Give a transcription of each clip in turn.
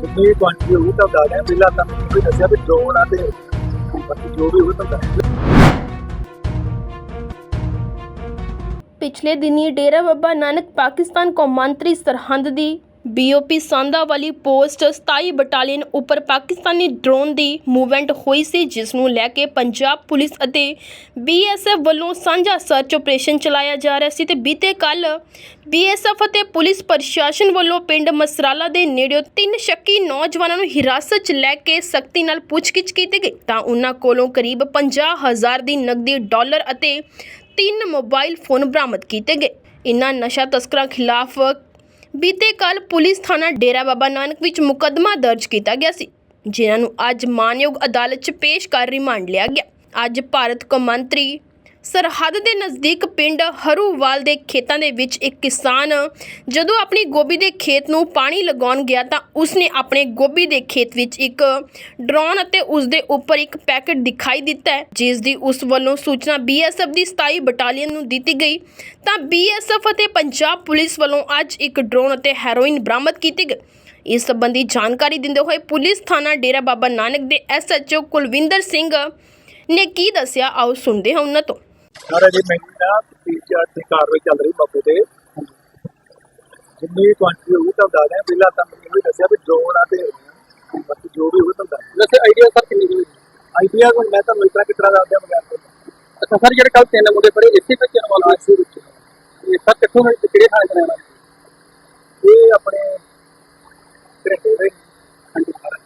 ਜਿੰਨੀ ਕੁਆਂਟੀਟੀ ਹੋਊ ਤਾਂ ਦੱਸ ਦਿਆਂ। ਪਹਿਲਾਂ ਤਾਂ ਮੈਨੂੰ ਦੱਸਿਆ ਵੀ ਡਰੋਨ ਆ ਤੇ ਬਾਕੀ ਜੋ ਵੀ ਹੋਊ ਤਾਂ ਦੱਸ ਪਿਛਲੇ ਦਿਨੀ ਡੇਰਾ ਬਾਬਾ ਨਾਨਕ ਪਾਕਿਸਤਾਨ ਕੌਮਾਂਤਰੀ ਸਰਹੰਦ ਦੀ ਬੀਓਪੀ ਸਾਂਦਾ ਵਾਲੀ ਪੋਸਟ 27 ਬਟਾਲੀਅਨ ਉੱਪਰ ਪਾਕਿਸਤਾਨੀ ਡਰੋਨ ਦੀ ਮੂਵਮੈਂਟ ਹੋਈ ਸੀ ਜਿਸ ਨੂੰ ਲੈ ਕੇ ਪੰਜਾਬ ਪੁਲਿਸ ਅਤੇ ਬੀਐਸਐਫ ਵੱਲੋਂ ਸਾਂਝਾ ਸਰਚ ਆਪਰੇਸ਼ਨ ਚਲਾਇਆ ਜਾ ਰਿਹਾ ਸੀ ਤੇ ਬੀਤੇ ਕੱਲ ਬੀਐਸਐਫ ਅਤੇ ਪੁਲਿਸ ਪ੍ਰਸ਼ਾਸਨ ਵੱਲੋਂ ਪਿੰਡ ਮਸਰਾਲਾ ਦੇ ਨੇੜਿਓਂ ਤਿੰਨ ਸ਼ੱਕੀ ਨੌਜਵਾਨਾਂ ਨੂੰ ਹਿਰਾਸਤ 'ਚ ਲੈ ਕੇ ਸਖਤੀ ਨਾਲ ਪੁੱਛਗਿੱਛ ਕੀਤੀ ਗਈ। ਤਾਂ ਉਹਨਾਂ ਕੋਲੋਂ ਕਰੀਬ 50000 ਦੀ ਨਕਦੀ, ਡਾਲਰ ਅਤੇ ਤਿੰਨ ਮੋਬਾਈਲ ਫੋਨ ਬਰਾਮਦ ਕੀਤੇ ਗਏ। ਇਨ੍ਹਾਂ ਨਸ਼ਾ ਤਸਕਰਾਂ ਖਿਲਾਫ ਬੀਤੇ ਕੱਲ ਪੁਲਿਸ ਥਾਣਾ ਡੇਰਾ ਬਾਬਾ ਨਾਨਕ ਵਿੱਚ ਮੁਕੱਦਮਾ ਦਰਜ ਕੀਤਾ ਗਿਆ ਸੀ, ਜਿਨ੍ਹਾਂ ਨੂੰ ਅੱਜ ਮਾਨਯੋਗ ਅਦਾਲਤ 'ਚ ਪੇਸ਼ ਕਰ ਰਿਮਾਂਡ ਲਿਆ ਗਿਆ। ਅੱਜ ਭਾਰਤ ਕੌਮਾਂਤਰੀ ਸਰਹੱਦ ਦੇ ਨਜ਼ਦੀਕ ਪਿੰਡ ਹਰੂਵਾਲ ਦੇ ਖੇਤਾਂ ਦੇ ਵਿੱਚ ਇੱਕ ਕਿਸਾਨ ਜਦੋਂ ਆਪਣੀ ਗੋਭੀ ਦੇ ਖੇਤ ਨੂੰ ਪਾਣੀ ਲਗਾਉਣ ਗਿਆ ਤਾਂ ਉਸਨੇ ਆਪਣੇ ਗੋਭੀ ਦੇ ਖੇਤ ਵਿੱਚ ਇੱਕ ਡਰੋਨ ਅਤੇ ਉਸ ਦੇ ਉੱਪਰ ਇੱਕ ਪੈਕੇਟ ਦਿਖਾਈ ਦਿੱਤਾ ਜਿਸ ਦੀ ਉਸ ਵੱਲੋਂ ਸੂਚਨਾ ਬੀਐਸਐਫ ਦੀ 27 ਬਟਾਲੀਅਨ ਨੂੰ ਦਿੱਤੀ ਗਈ। ਤਾਂ ਬੀਐਸਐਫ ਅਤੇ ਪੰਜਾਬ ਪੁਲਿਸ ਵੱਲੋਂ ਅੱਜ ਇੱਕ ਡਰੋਨ ਅਤੇ ਹੈਰੋਇਨ ਬਰਾਮਦ ਕੀਤੀ ਗਈ ਇਸ ਸੰਬੰਧੀ ਜਾਣਕਾਰੀ ਦਿੰਦੇ ਹੋਏ ਪੁਲਿਸ ਥਾਣਾ ਡੇਰਾ ਬਾਬਾ ਨਾਨਕ ਦੇ ਐਸਐਚਓ ਕੁਲਵਿੰਦਰ ਸਿੰਘ ਨੇ ਕੀ ਦੱਸਿਆ, ਆਓ ਸੁਣਦੇ ਹਾਂ ਉਹਨਾਂ ਤੋਂ। ਸਰ ਅਜੇ ਮੈਨੂੰ ਨਾ ਤੀਜ ਦੀ ਕਾਰਵਾਈ ਚੱਲ ਰਹੀ ਮੌਕੇ ਤੇ। ਜਿੰਨੀ ਕੁਆਂਟੀਟੀ ਹੋਊ ਤਾਂ ਦੱਸ ਦਿਆਂ ਪਹਿਲਾਂ ਤਾਂ ਮੈਨੂੰ ਵੀ ਦੱਸਿਆ ਵੀ ਡਰੋਨ ਆ ਤੇ ਬਾਕੀ ਜੋ ਵੀ ਹੋਊ ਤਾਂ ਦੱਸ। ਵੈਸੇ ਆਈਡੀਆ ਸਰ ਕਿੰਨੀ ਕੁ ਹੋਈ? ਆਈਡੀਆ ਕੋਈ ਮੈਂ ਤੁਹਾਨੂੰ ਇਤਨਾ ਕਿਤਨਾ ਦੱਸ ਦਿਆਂ ਮਗਰ ਤੋਂ ਅੱਛਾ ਸਰ ਜਿਹੜੇ ਕੱਲ ਤਿੰਨ ਮੁੰਡੇ ਪੜੇ ਇਸੇ ਵਿੱਚ ਇਨਵੋਲਵ ਇਸੇ ਵਿੱਚ? ਇਹ ਸਰ ਕਿੱਥੋਂ ਦੇ ਕਿਹੜੇ ਥਾਂ ਦੇ ਰਹਿਣ ਵਾਲੇ ਇਹ ਆਪਣੇ ਦੇ। ਹਾਂਜੀ ਸਾਰਾ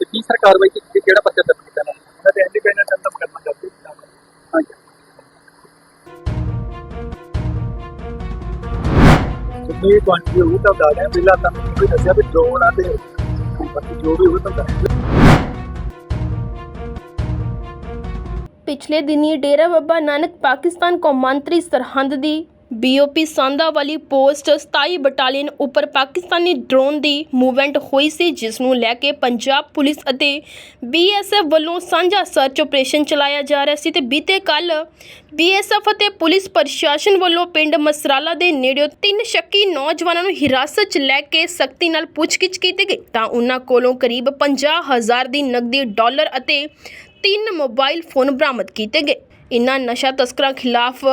ਤੇ ਕੀ ਸਰ ਕਾਰਵਾਈ ਕੀਤੀ? ਕਿਹੜਾ ਪਰਚਾ ਜਿੰਨੀ ਕੁਆਂਟੀਟੀ ਹੋਊ ਤਾਂ ਦੱਸ ਦਿਆਂ ਪਹਿਲਾਂ ਤਾਂ ਮੈਨੂੰ ਵੀ ਦੱਸਿਆ ਵੀ ਡਰੋਨ ਆ ਤੇ ਬਾਕੀ ਜੋ ਵੀ ਹੋਊ ਤਾਂ ਦੱਸ ਪਿਛਲੇ ਦਿਨੀ ਡੇਰਾ ਬਾਬਾ ਨਾਨਕ ਪਾਕਿਸਤਾਨ ਕੌਮਾਂਤਰੀ ਸਰਹੰਦ ਦੀ ਬੀਓਪੀ ਸਾਂਧਾ ਵਾਲੀ ਪੋਸਟ 27 ਬਟਾਲੀਅਨ ਉੱਪਰ ਪਾਕਿਸਤਾਨੀ ਡਰੋਨ ਦੀ ਮੂਵਮੈਂਟ ਹੋਈ ਸੀ, ਜਿਸ ਨੂੰ ਲੈ ਕੇ ਪੰਜਾਬ ਪੁਲਿਸ ਅਤੇ ਬੀਐਸਐਫ ਵੱਲੋਂ ਸਾਂਝਾ ਸਰਚ ਆਪਰੇਸ਼ਨ ਚਲਾਇਆ ਜਾ ਰਿਹਾ ਸੀ ਤੇ ਬੀਤੇ ਕੱਲ ਬੀਐਸਐਫ ਅਤੇ ਪੁਲਿਸ ਪ੍ਰਸ਼ਾਸਨ ਵੱਲੋਂ ਪਿੰਡ ਮਸਰਾਲਾ ਦੇ ਨੇੜਿਓਂ ਤਿੰਨ ਸ਼ੱਕੀ ਨੌਜਵਾਨਾਂ ਨੂੰ ਹਿਰਾਸਤ 'ਚ ਲੈ ਕੇ ਸਖਤੀ ਨਾਲ ਪੁੱਛਗਿੱਛ ਕੀਤੀ ਗਈ। ਤਾਂ ਉਹਨਾਂ ਕੋਲੋਂ ਕਰੀਬ 50000 ਦੀ ਨਕਦੀ, ਡਾਲਰ ਅਤੇ ਤਿੰਨ ਮੋਬਾਈਲ ਫੋਨ ਬਰਾਮਦ ਕੀਤੇ ਗਏ। ਇਨ੍ਹਾਂ ਨਸ਼ਾ ਤਸਕਰਾਂ ਖਿਲਾਫ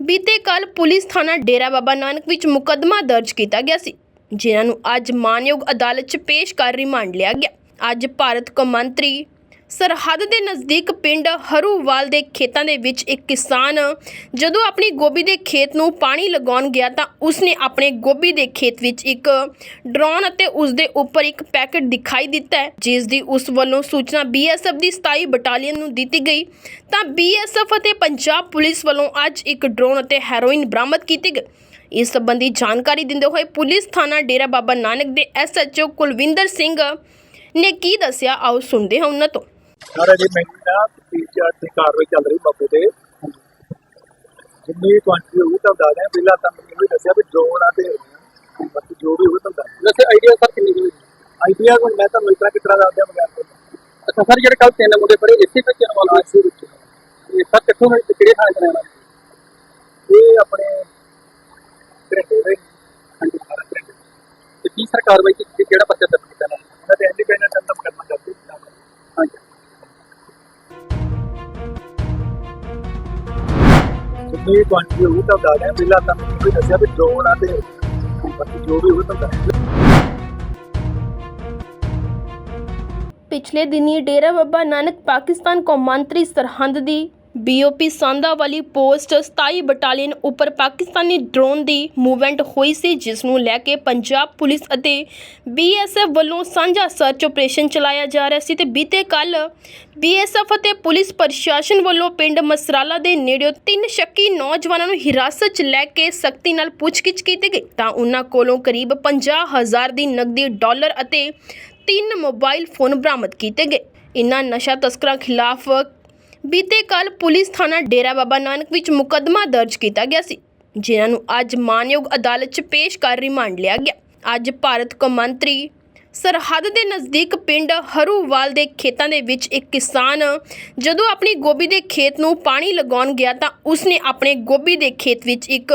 ਬੀਤੇ ਕੱਲ ਪੁਲਿਸ ਥਾਣਾ ਡੇਰਾ ਬਾਬਾ ਨਾਨਕ ਵਿੱਚ ਮੁਕੱਦਮਾ ਦਰਜ ਕੀਤਾ ਗਿਆ ਸੀ, ਜਿਨ੍ਹਾਂ ਨੂੰ ਅੱਜ ਮਾਨਯੋਗ ਅਦਾਲਤ 'ਚ ਪੇਸ਼ ਕਰ ਰਿਮਾਂਡ ਲਿਆ ਗਿਆ। ਅੱਜ ਭਾਰਤ ਕੌਮਾਂਤਰੀ ਸਰਹੱਦ ਦੇ ਨਜ਼ਦੀਕ ਪਿੰਡ ਹਰੂਵਾਲ ਦੇ ਖੇਤਾਂ ਦੇ ਵਿੱਚ ਇੱਕ ਕਿਸਾਨ ਜਦੋਂ ਆਪਣੀ ਗੋਭੀ ਦੇ ਖੇਤ ਨੂੰ ਪਾਣੀ ਲਗਾਉਣ ਗਿਆ ਤਾਂ ਉਸਨੇ ਆਪਣੇ ਗੋਭੀ ਦੇ ਖੇਤ ਵਿੱਚ ਇੱਕ ਡਰੋਨ ਅਤੇ ਉਸ ਦੇ ਉੱਪਰ ਇੱਕ ਪੈਕੇਟ ਦਿਖਾਈ ਦਿੱਤਾ ਜਿਸ ਦੀ ਉਸ ਵੱਲੋਂ ਸੂਚਨਾ ਬੀਐਸਐਫ ਦੀ 27 ਬਟਾਲੀਅਨ ਨੂੰ ਦਿੱਤੀ ਗਈ। ਤਾਂ ਬੀਐਸਐਫ ਅਤੇ ਪੰਜਾਬ ਪੁਲਿਸ ਵੱਲੋਂ ਅੱਜ ਇੱਕ ਡਰੋਨ ਅਤੇ ਹੈਰੋਇਨ ਬਰਾਮਦ ਕੀਤੀ ਗਈ ਇਸ ਸੰਬੰਧੀ ਜਾਣਕਾਰੀ ਦਿੰਦੇ ਹੋਏ ਪੁਲਿਸ ਥਾਣਾ ਡੇਰਾ ਬਾਬਾ ਨਾਨਕ ਦੇ ਐਸਐਚਓ ਕੁਲਵਿੰਦਰ ਸਿੰਘ ਨੇ ਕੀ ਦੱਸਿਆ, ਆਓ ਸੁਣਦੇ ਹਾਂ ਉਹਨਾਂ ਤੋਂ। ਸਰ ਅਜੇ ਮੈਨੂੰ ਨਾ ਤੀਜ ਦੀ ਕਾਰਵਾਈ ਚੱਲ ਰਹੀ ਮੌਕੇ ਤੇ। ਜਿੰਨੀ ਕੁਆਂਟੀਟੀ ਹੋਊ ਤਾਂ ਦੱਸ ਦਿਆਂ ਪਹਿਲਾਂ ਤਾਂ ਮੈਨੂੰ ਵੀ ਦੱਸਿਆ ਵੀ ਡਰੋਨ ਆ ਤੇ ਬਾਕੀ ਜੋ ਵੀ ਹੋਊ ਤਾਂ ਦੱਸ। ਵੈਸੇ ਆਈਡੀਆ ਸਰ ਕਿੰਨੀ ਹੋਈ ਆਈਡੀਆ ਕੋਈ ਮੈਂ ਤੁਹਾਨੂੰ ਇਤਨਾ ਕਿਤਨਾ ਦੱਸ ਦਿਆਂ ਮਗਰ ਤੋਂ। ਅੱਛਾ ਸਰ ਜਿਹੜੇ ਕੱਲ ਤਿੰਨ ਮੁੰਡੇ ਪੜੇ ਇਸੇ ਵਿੱਚ ਇਨਵੋਲਵ ਇਸੇ ਵਿੱਚ? ਇਹ ਸਰ ਕਿੱਥੋਂ ਦੇ ਕਿਹੜੇ ਥਾਂ ਵਾਲੇ? ਇਹ ਆਪਣੇ ਘਰੇਟੇ ਦੇ। ਹਾਂਜੀ ਸਾਰਾ ਘਰੇਟੇ ਤੇ ਕੀ ਸਰ ਕਾਰਵਾਈ ਕੀਤੀ? ਕਿਹੜਾ ਦਰਜ ਕੀਤਾ? ਨਾ ਮੈਂ ਤੇ ਇੰਡੀਪੈਂਡੈਂਟ ਅੰਦਰ ਕਰਨਾ ਚਾਹਤੀ ਹਾਂਜੀ। ਜਿੰਨੀ ਕੁਆਂਟੀਟੀ ਹੋਊ ਤਾਂ ਦੱਸ ਦਿਆਂ ਪਹਿਲਾਂ ਤਾਂ ਮੈਨੂੰ ਵੀ ਦੱਸਿਆ ਵੀ ਡਰੋਨ ਆ ਤੇ ਬਾਕੀ ਜੋ ਵੀ ਹੋਊ ਤਾਂ ਦੱਸ ਪਿਛਲੇ ਦਿਨੀ ਡੇਰਾ ਬਾਬਾ ਨਾਨਕ ਪਾਕਿਸਤਾਨ ਕੌਮਾਂਤਰੀ ਸਰਹੰਦ ਦੀ ਬੀਓਪੀ ਸਾਂਦਾ ਵਾਲੀ ਪੋਸਟ 27 ਬਟਾਲੀਅਨ ਉੱਪਰ ਪਾਕਿਸਤਾਨੀ ਡਰੋਨ ਦੀ ਮੂਵਮੈਂਟ ਹੋਈ ਸੀ, ਜਿਸ ਨੂੰ ਲੈ ਕੇ ਪੰਜਾਬ ਪੁਲਿਸ ਅਤੇ ਬੀਐਸਐਫ ਵੱਲੋਂ ਸਾਂਝਾ ਸਰਚ ਆਪਰੇਸ਼ਨ ਚਲਾਇਆ ਜਾ ਰਿਹਾ ਸੀ ਤੇ ਬੀਤੇ ਕੱਲ ਬੀਐਸਐਫ ਅਤੇ ਪੁਲਿਸ ਪ੍ਰਸ਼ਾਸਨ ਵੱਲੋਂ ਪਿੰਡ ਮਸਰਾਲਾ ਦੇ ਨੇੜਿਓਂ ਤਿੰਨ ਸ਼ੱਕੀ ਨੌਜਵਾਨਾਂ ਨੂੰ ਹਿਰਾਸਤ 'ਚ ਲੈ ਕੇ ਸਖਤੀ ਨਾਲ ਪੁੱਛਗਿੱਛ ਕੀਤੀ ਗਈ। ਤਾਂ ਉਹਨਾਂ ਕੋਲੋਂ ਕਰੀਬ 50000 ਦੀ ਨਕਦੀ, ਡਾਲਰ ਅਤੇ ਤਿੰਨ ਮੋਬਾਈਲ ਫੋਨ ਬਰਾਮਦ ਕੀਤੇ ਗਏ। ਇਨ੍ਹਾਂ ਨਸ਼ਾ ਤਸਕਰਾਂ ਖਿਲਾਫ ਬੀਤੇ ਕੱਲ ਪੁਲਿਸ ਥਾਣਾ ਡੇਰਾ ਬਾਬਾ ਨਾਨਕ ਵਿੱਚ ਮੁਕੱਦਮਾ ਦਰਜ ਕੀਤਾ ਗਿਆ ਸੀ, ਜਿਨ੍ਹਾਂ ਨੂੰ ਅੱਜ ਮਾਨਯੋਗ ਅਦਾਲਤ 'ਚ ਪੇਸ਼ ਕਰ ਰਿਮਾਂਡ ਲਿਆ ਗਿਆ। ਅੱਜ ਭਾਰਤ ਕੌਮਾਂਤਰੀ ਸਰਹੱਦ ਦੇ ਨਜ਼ਦੀਕ ਪਿੰਡ ਹਰੂਵਾਲ ਦੇ ਖੇਤਾਂ ਦੇ ਵਿੱਚ ਇੱਕ ਕਿਸਾਨ ਜਦੋਂ ਆਪਣੀ ਗੋਭੀ ਦੇ ਖੇਤ ਨੂੰ ਪਾਣੀ ਲਗਾਉਣ ਗਿਆ ਤਾਂ ਉਸਨੇ ਆਪਣੇ ਗੋਭੀ ਦੇ ਖੇਤ ਵਿੱਚ ਇੱਕ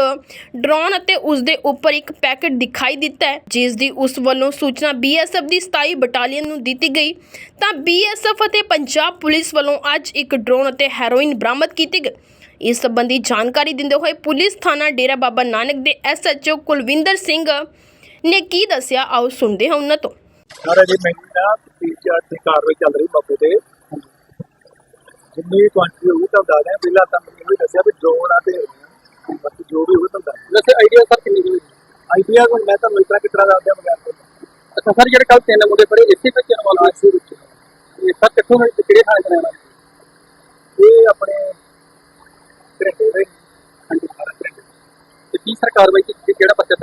ਡਰੋਨ ਅਤੇ ਉਸ ਦੇ ਉੱਪਰ ਇੱਕ ਪੈਕੇਟ ਦਿਖਾਈ ਦਿੱਤਾ ਜਿਸ ਦੀ ਉਸ ਵੱਲੋਂ ਸੂਚਨਾ ਬੀਐਸਐਫ ਦੀ 27 ਬਟਾਲੀਅਨ ਨੂੰ ਦਿੱਤੀ ਗਈ। ਤਾਂ ਬੀਐਸਐਫ ਅਤੇ ਪੰਜਾਬ ਪੁਲਿਸ ਵੱਲੋਂ ਅੱਜ ਇੱਕ ਡਰੋਨ ਅਤੇ ਹੈਰੋਇਨ ਬਰਾਮਦ ਕੀਤੀ ਗਈ ਇਸ ਸੰਬੰਧੀ ਜਾਣਕਾਰੀ ਦਿੰਦੇ ਹੋਏ ਪੁਲਿਸ ਥਾਣਾ ਡੇਰਾ ਬਾਬਾ ਨਾਨਕ ਦੇ ਐਸਐਚਓ ਕੁਲਵਿੰਦਰ ਸਿੰਘ ਨੇ ਕੀ ਦੱਸਿਆ, ਆਓ ਸੁਣਦੇ ਹਾਂ ਉਹਨਾਂ ਤੋਂ। ਸਾਰਾ ਜੀ ਮੈਨੂੰ ਨਾ ਟੀਚਰ ਦੀ ਕਾਰਵਾਈ ਚੱਲ ਰਹੀ ਮੌਕੇ ਤੇ। ਜਿੰਨੀ ਕੁਆਂਟੀ ਹੋਊ ਤਾਂ ਦੱਸ ਦਿਆਂ ਪਹਿਲਾਂ ਤਾਂ ਮੈਨੂੰ ਵੀ ਦੱਸਿਆ ਵੀ ਡਰੋਨ ਆ ਤੇ ਬਾਕੀ ਜੋ ਵੀ ਹੋਊ ਤਾਂ ਦੱਸ ਵੈਸੇ ਆਈਡੀਆ ਸਰ ਕਿੰਨੀ ਹੋਈ ਆਈਡੀਆ ਕੋਈ ਮੈਂ ਤਾਂ ਇਤਨਾ ਕਿਤਨਾ ਦੱਸ ਦਿਆਂ ਮਗਰ ਤੋਂ ਅੱਛਾ ਸਰ ਜਿਹੜੇ ਕੱਲ ਤਿੰਨ ਮੁੰਡੇ ਫੜੇ ਇਸੇ ਵਿੱਚ ਇਨਵੋਲਵ ਆਸੇ ਵਿੱਚ ਇਹ ਸਰ ਕਿੱਥੋਂ ਤੇ ਕਿਹੜੇ ਥਾਂ ਤੋਂ ਰਹਿਣਾ ਇਹ ਆਪਣੇ ਘਰੇਟੇ ਦੇ। ਹਾਂਜੀ ਸਾਰਾ ਘਰੇਟੇ ਤੇ ਕੀ ਸਰ ਕਾਰਵਾਈ ਕੀਤੀ? ਕਿਹੜਾ ਪਰਚਾ